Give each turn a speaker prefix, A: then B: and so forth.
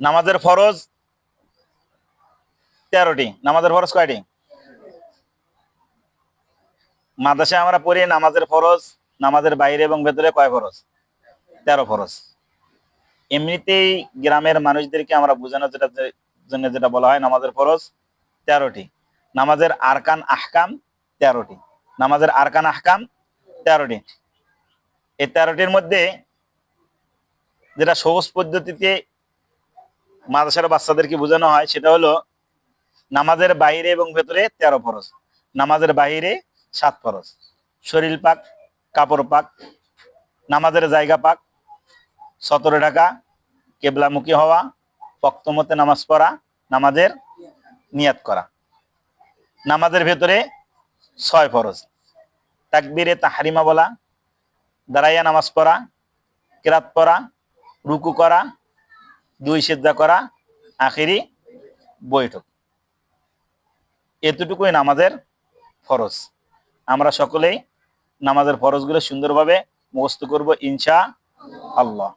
A: নামাজের ফরজ তেরোটি। নামাজের ফরজ কয়টি? মাদ্রাসায় আমরা পড়ি নামাজের ফরজ, নামাজের বাইরে এবং ভেতরে কয় ফরজ? তেরো ফরজ। এমনিতেই গ্রামের মানুষদেরকে আমরা বোঝানোর যেটা জন্য যেটা বলা হয় নামাজের ফরজ তেরোটি। নামাজের আরকান আহকাম তেরোটি। নামাজের আরকান আহকাম তেরোটি। এই তেরোটির মধ্যে যেটা সহজ পদ্ধতিতে মাদ্রাসার বাচ্চাদেরকে বোঝানো হয়, সেটা হলো নামাজের বাইরে এবং ভেতরে তেরো ফরজ, নামাজের বাইরে সাত ফরজ, শরীর পাক, কাপড় পাক, নামাজের জায়গা পাক, সতরে ঢাকা কেবলামুখী হওয়া, পক্তমতে নামাজ পড়া, নামাজের নিয়াত করা। নামাজের ভেতরে ছয় ফরজ, তাকবীরে তাহারিমা বলা, দাঁড়াইয়া নামাজ পড়া, কেরাত পড়া, রুকু করা দুই সেদ্ধা করা আখেরি বৈঠক। এতটুকুই নামাজের ফরজ। আমরা সকলেই নামাজের ফরজগুলো সুন্দরভাবে মুখস্থ করব ইনশা আল্লাহ